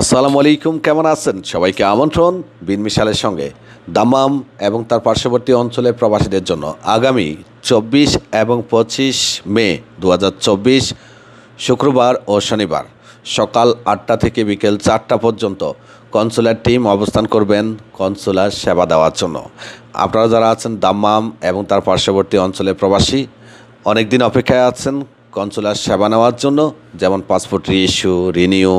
আসসালামু আলাইকুম, কেমন আছেন? সবাইকে আমন্ত্রণ বিন মিশালের সঙ্গে। দামাম এবং তার পার্শ্ববর্তী অঞ্চলের প্রবাসীদের জন্য আগামী চব্বিশ এবং পঁচিশ মে দু হাজার চব্বিশ শুক্রবার ও শনিবার সকাল আটটা থেকে বিকেল চারটা পর্যন্ত কনসুলার টিম অবস্থান করবেন কনসুলার সেবা দেওয়ার জন্য। আপনারা যারা আছেন দাম্মাম এবং তার পার্শ্ববর্তী অঞ্চলের প্রবাসী অনেক দিন অপেক্ষায় আছেন কনসুলার সেবা নেওয়ার জন্য, যেমন passport reissue renew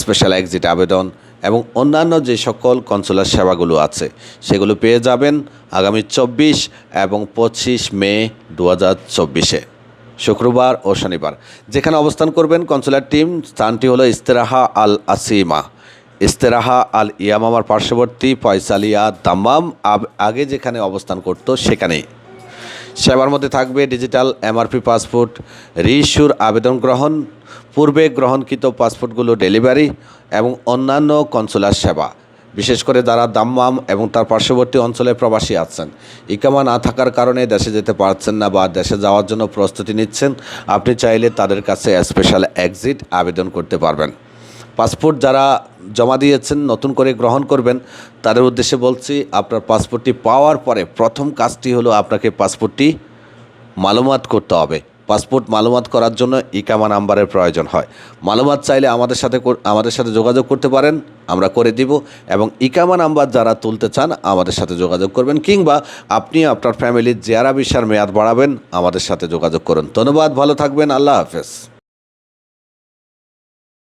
special exit আবেদন এবং অন্যান্য যে সকল কনসুলার সেবাগুলো আছে, সেগুলো পেয়ে যাবেন আগামী চব্বিশ এবং পঁচিশ মে দু হাজার চব্বিশে। শুক্রবার ও শনিবার। যেখানে অবস্থান করবেন কনসুলার টিম, স্থানটি হলো ইস্তেরাহা আল আসিমা। ইস্তেরাহা আল ইয়ামামার পার্শ্ববর্তী পয়সালিয়া দাম্মাম আগে যেখানে অবস্থান করত সেখানেই। সেবার মধ্যে থাকবে ডিজিটাল এমআরপি পাসপোর্ট রিইস্যুর আবেদন গ্রহণ, পূর্বে গ্রহণকৃত পাসপোর্টগুলো ডেলিভারি এবং অন্যান্য কনসুলার সেবা। বিশেষ করে যারা দাম্মাম এবং তার পার্শ্ববর্তী অঞ্চলে প্রবাসী আছেন। ইকামা না থাকার কারণে দেশে যেতে পারছেন না বা দেশে যাওয়ার জন্য প্রস্তুতি নিচ্ছেন। আপনি চাইলে তাদের কাছে স্পেশাল এক্সিট আবেদন করতে পারবেন। পাসপোর্ট যারা জমা দিয়েছেন, নতুন করে গ্রহণ করবেন, তাদের উদ্দেশ্যে বলছি, আপনার পাসপোর্টটি পাওয়ার পরে প্রথম কাজটি হলো আপনাকে পাসপোর্টটি মালুমাত করতে হবে। পাসপোর্ট মালুমাত করার জন্য ইকামা নাম্বারের প্রয়োজন হয়। মালুমাত চাইলে আমাদের সাথে আমাদের সাথে যোগাযোগ করতে পারেন, আমরা করে দিব এবং ইকামা নাম্বার যারা তুলতে চান, আমাদের সাথে যোগাযোগ করবেন কিংবা আপনি আপনার ফ্যামিলির জেয়ারা বিশার মেয়াদ বাড়াবেন, আমাদের সাথে যোগাযোগ করুন। ধন্যবাদ, ভালো থাকবেন, আল্লাহ হাফেজ।